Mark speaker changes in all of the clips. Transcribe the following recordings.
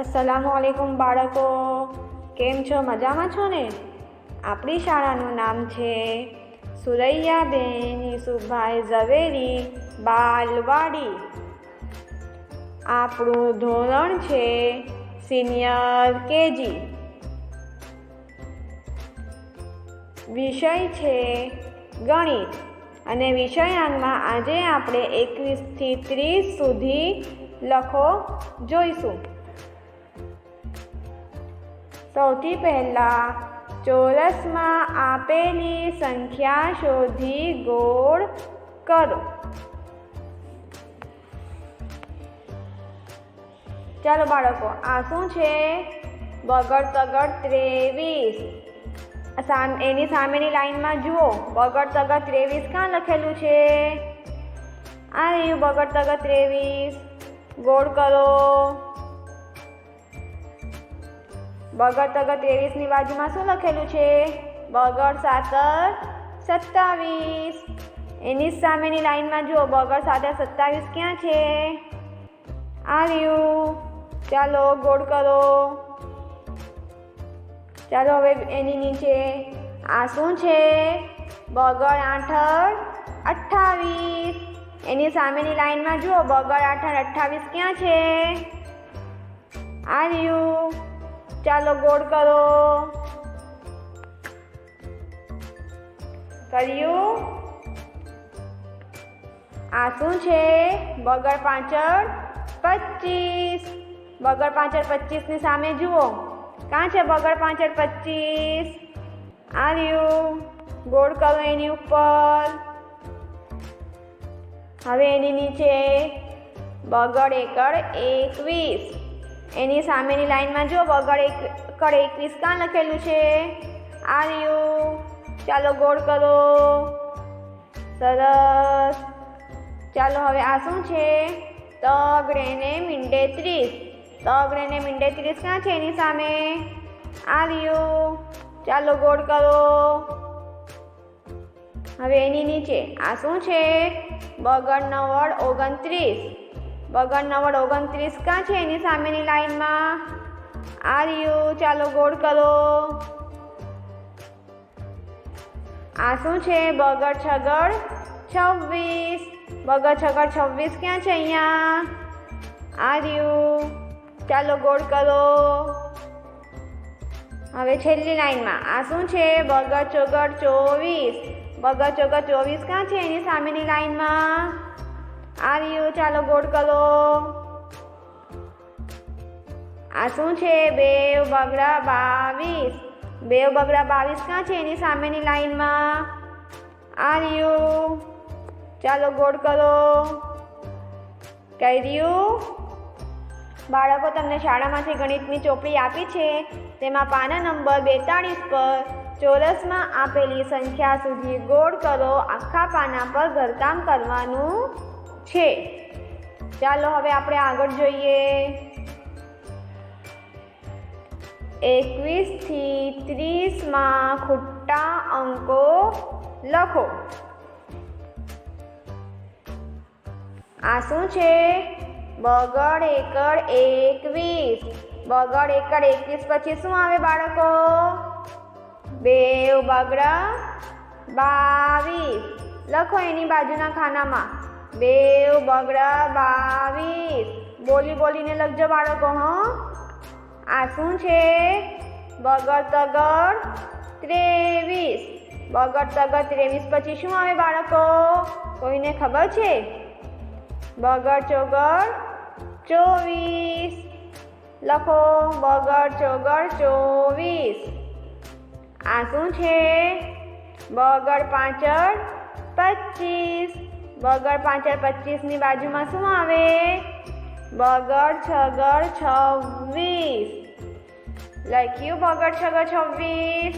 Speaker 1: અસલામુ આલેકુમ બાળકો. કેમ છો? મજામાં છો ને? આપણી શાળાનું નામ છે સુરૈયાબેન સુભાઈ ઝવેરી બાલવાડી. આપણું ધોરણ છે સિનિયર કેજી. વિષય છે ગણિત. અને વિષયાંગમાં આજે આપણે એકવીસથી ત્રીસ સુધી લખો જોઈશું. સૌથી પહેલાં ચોરસમાં આપેલી સંખ્યા શોધી ગોળ કરો. ચાલો બાળકો, આ શું છે? બગડ તગડ ત્રેવીસ એની સામેની લાઈનમાં જુઓ બગડ તગડ ત્રેવીસ ક્યાં લખેલું છે? આ રહ્યું બગડ તગડ ત્રેવીસ. ગોળ કરો. બગડ તગર ત્રેવીસની બાજુમાં શું લખેલું છે? બગડ સાતર સત્તાવીસ. એની સામેની લાઈનમાં જુઓ, બગડ સાતર સત્તાવીસ ક્યાં છે? આવ્યું. ચાલો, ગોળ કરો. ચાલો, હવે એની નીચે. આ શું છે? બગડ આઠર અઠ્ઠાવીસ. એની સામેની લાઈનમાં જુઓ, બગડ આઠર અઠ્ઠાવીસ ક્યાં છે? આ રહ્યું ચાલો ગોળ કરો. કર્યું? આ શું છે? બગડ પાંચડ પચીસ. બગડ પાંચડ પચીસની સામે જુઓ. કાં છે બગડ પાંચડ પચીસ? આવ્યું. ગોળ કરો એની ઉપર. હવે એની નીચે બગડ એકડ એકવીસ. એની સામેની લાઈનમાં જો બગડ એક, કડે એકવીસ કાં લખેલું છે? આ રહ્યું ચાલો ગોળ કરો. સરસ. ચાલો હવે આ શું છે? તગડે ને મીંડે ત્રીસ. તગડે ને મીંડે ત્રીસ ક્યાં છે એની સામે? આ રહ્યું ચાલો ગોળ કરો. હવે એની નીચે આ શું છે? બગડ નવડ ઓગણત્રીસ. બગડ નવડ ઓગણત્રીસ ક્યાં છે? એની સામેની લાઈનમાં આ રહ્યું. ચાલો ગોળ કરો. આ શું છે? બગડ છગડ છવ્વીસ. બગર છગડ છવ્વીસ ક્યાં છે અહીંયા? આ રહ્યું. ચાલો ગોળ કરો. હવે છેલ્લી લાઈનમાં આ શું છે? બગર ચોગડ ચોવીસ. બગર ચોગડ ચોવીસ ક્યાં છે? એની સામેની લાઈનમાં આ રહ્યું ચાલો ગોળ કરો. આ શું છે? બેવ બગડા બાવીસ. બેવ બગડા બાવીસ ક્યાં છે? એની સામેની લાઈનમાં. આ રહ્યું ચાલો ગોળ કરો. રહ્યું બાળકો, તમને શાળામાંથી ગણિતની ચોપડી આપી છે. તેમાં પાના નંબર બેતાળીસ પર ચોરસમાં આપેલી સંખ્યા સુધી ગોળ કરો. આખા પાના પર ઘરકામ કરવાનું છે. ચાલો હવે આપણે આગળ જોઈએ. એકવીસથી ત્રીસમાં ખોટા અંકો લખો. આ શું છે? બગડ એકડ એકવીસ. બગડ એકડ એકવીસ પછી શું આવે બાળકો? બેવ બગડા બાવીસ. લખો એની બાજુના ખાનામાં. બેવ બગડા બાવીસ. બોલી બોલીને લખજો બાળકો, હં. આ શું છે? બગડ તગડ ત્રેવીસ. બગડ તગડ ત્રેવીસ પછી શું આવે બાળકો? કોઈને ખબર છે? બગડ ચોગર ચોવીસ. લખો બગર ચોગર ચોવીસ. આ શું છે? બગડ પાંચર પચીસ. બગડ પાંચર પચીસની બાજુમાં શું આવે? બગડ છગડ છવ્વીસ. લખ્યું બગડ છગડ છવ્વીસ.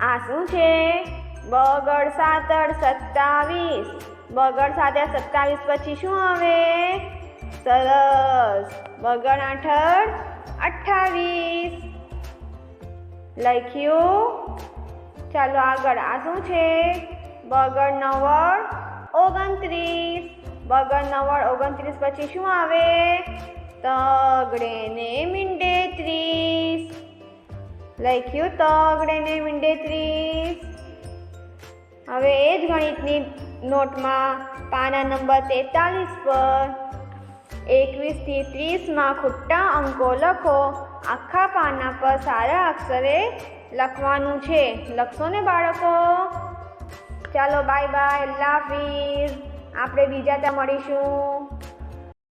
Speaker 1: આ શું છે? બગડ સાતડ સત્તાવીસ. બગડ સાથે સત્તાવીસ પછી શું આવે? સરસ. બગડ આઠડ અઠ્ઠાવીસ. લખ્યું? ચાલો આગળ. આ શું છે? બગડ નવ્વદ ઓગણત્રીસ. બગડ નવ્વદ ઓગણત્રીસ પછી શું આવે? તગડે ને મીંડે ત્રીસ. લખ્યું તગડે ને મીંડે ત્રીસ. હવે એ જ ગણિતની નોટમાં પાના નંબર તેતાલીસ પર. એકવીસથી ત્રીસમાં ખોટા અંકો લખો. આખા પાના પર સારા અક્ષરે લખવાનું છે. લખશો ને બાળકો? ચાલો બાય બાય હાફિઝ આપણે બીજા ત્યાં મળીશું.